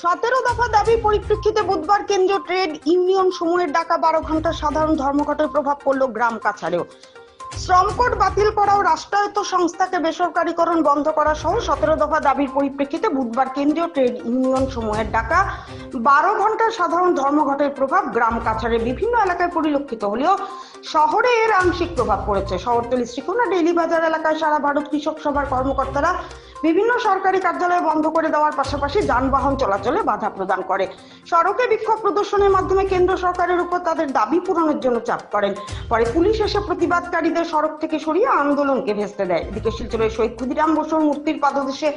সতেরো দফা দাবি পরিপ্রেক্ষিতে বুধবার কেন্দ্রীয় ট্রেড ইউনিয়ন সমূহের ডাকা বারো ঘণ্টা সাধারণ ধর্মঘটের প্রভাব পড়ল গ্রাম কাছাড়েও। শ্রম কোড বাতিল করা ও রাষ্ট্রায়ত্ত সংস্থাকে বেসরকারীকরণ বন্ধ করা সহ সতেরো দফা দাবির পরিপ্রেক্ষিতে বুধবার কেন্দ্রীয় ট্রেড ইউনিয়ন সমূহের ডাকা বারো ঘণ্টার সাধারণ ধর্মঘটের প্রভাব গ্রাম কাছাড়ের বিভিন্ন এলাকায় পরিলক্ষিত হলেও শহরে এর আংশিক প্রভাব পড়েছে। শহরতলি শ্রীকোনা ডেইলি বাজার এলাকায় সারা ভারত কৃষক সভার কর্মকর্তারা বিভিন্ন সরকারি কার্যালয় বন্ধ করে দেওয়ার পাশাপাশি যানবাহন চলাচলে বাধা প্রদান করে। সড়কে বিক্ষোভ প্রদর্শনের মাধ্যমে কেন্দ্র সরকারের উপর তাদের দাবি পূরণের জন্য চাপ করেন। পরে পুলিশ এসে প্রতিবাদকারীদের সড়ক থেকে সরিয়ে আন্দোলনকে ভেস্তে দেয়। এদিকে শিলচরের শহীদ ক্ষুদিরাম বসুর মূর্তির পাদদেশে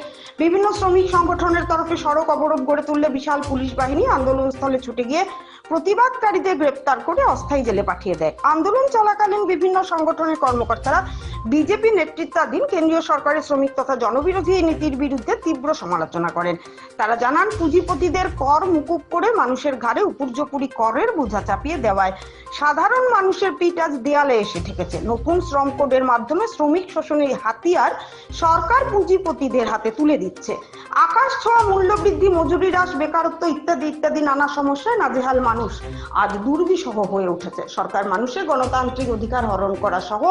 বিভিন্ন শ্রমিক সংগঠনের তরফে সড়ক অবরোধ গড়ে তুললে বিশাল পুলিশ বাহিনী আন্দোলনস্থলে ছুটে গিয়ে প্রতিবাদকারীদের গ্রেপ্তার করে অস্থায়ী জেলে পাঠিয়ে দেয়। আন্দোলন চলাকালীন বিভিন্ন সংগঠনের কর্মকর্তারা বিজেপি নেতৃত্বাধীন কেন্দ্রীয় সরকারের শ্রমিক তথা জনবিরোধী এই নীতির বিরুদ্ধে তীব্র সমালোচনা করেন। তারা জানান, পুঁজিপতিদের কর মুকুব করে মানুষের ঘাড়ে উপর্যপুরি করের বোঝা চাপিয়ে দেওয়ায় সাধারণ মানুষের পিঠ আজ দেয়ালে এসে ঠেকেছে। নতুন শ্রম কোডের মাধ্যমে শ্রমিক শোষণের হাতিয়ার সরকার পুঁজিপতিদের হাতে তুলে দিচ্ছে। আকাশ ছোঁয়া, মূল্যবৃদ্ধি, মজুরি হ্রাস, বেকারত্ব ইত্যাদি ইত্যাদি নানা সমস্যায় নাজেহাল মানুষ আজ দুর্বিষহ হয়ে উঠেছে। সরকার মানুষের গণতান্ত্রিক অধিকার হরণ করা সহ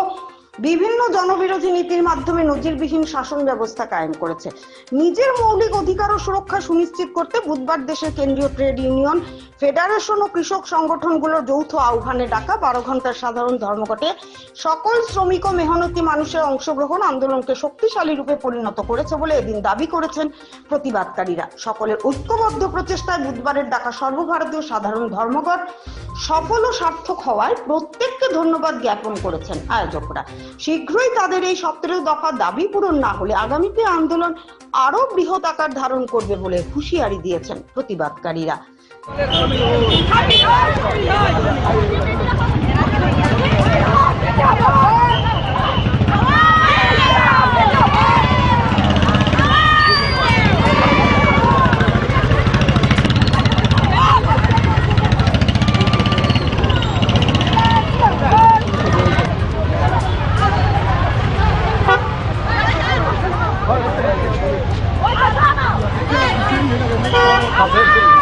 বিভিন্ন জনবিরোধী নীতির মাধ্যমে নজিরবিহীন শাসন ব্যবস্থা কায়েম করেছে। নিজের মৌলিক অধিকার ও সুরক্ষা সুনিশ্চিত করতে বুধবার দেশের কেন্দ্রীয় ট্রেড ইউনিয়ন ফেডারেশন ও কৃষক সংগঠনগুলোর যৌথ আহ্বানে ডাকা বারো ঘণ্টার সাধারণ ধর্মঘটে সকল শ্রমিক ও মেহনতি মানুষের অংশগ্রহণ আন্দোলনকে শক্তিশালী রূপে পরিণত করেছে বলে এদিন দাবি করেছেন প্রতিবাদকারীরা। সকলের ঐক্যবদ্ধ প্রচেষ্টায় বুধবারের ডাকা সর্বভারতীয় সাধারণ ধর্মঘট সফল ও সার্থক হওয়ায় প্রত্যেককে ধন্যবাদ জ্ঞাপন করেছেন আয়োজকরা। শীঘ্রই তাদের এই সতেরো দফা দাবি পূরণ না হলে আগামীতে আন্দোলন আরও বৃহৎ আকার ধারণ করবে বলে হুঁশিয়ারি দিয়েছেন প্রতিবাদকারীরা। 好，谢谢。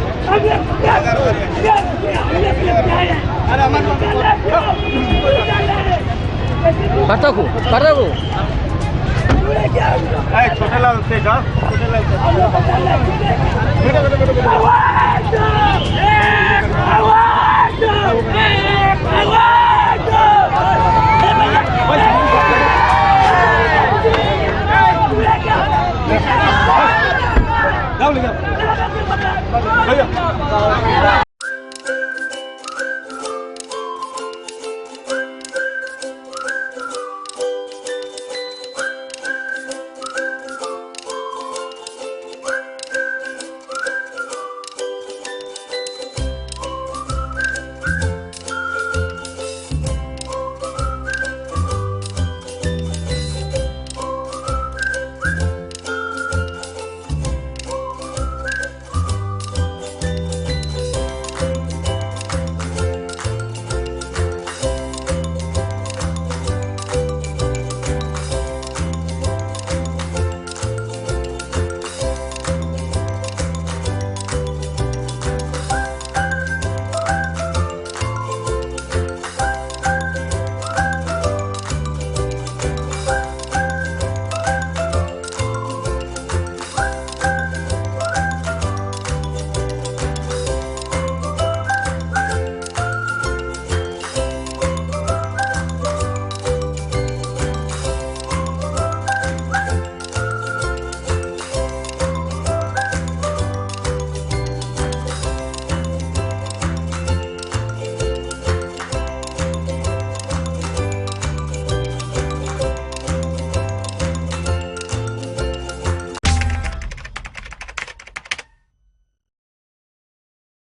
పట్టకు పట్టకు छोटेला होते का Dale, dale. 可以。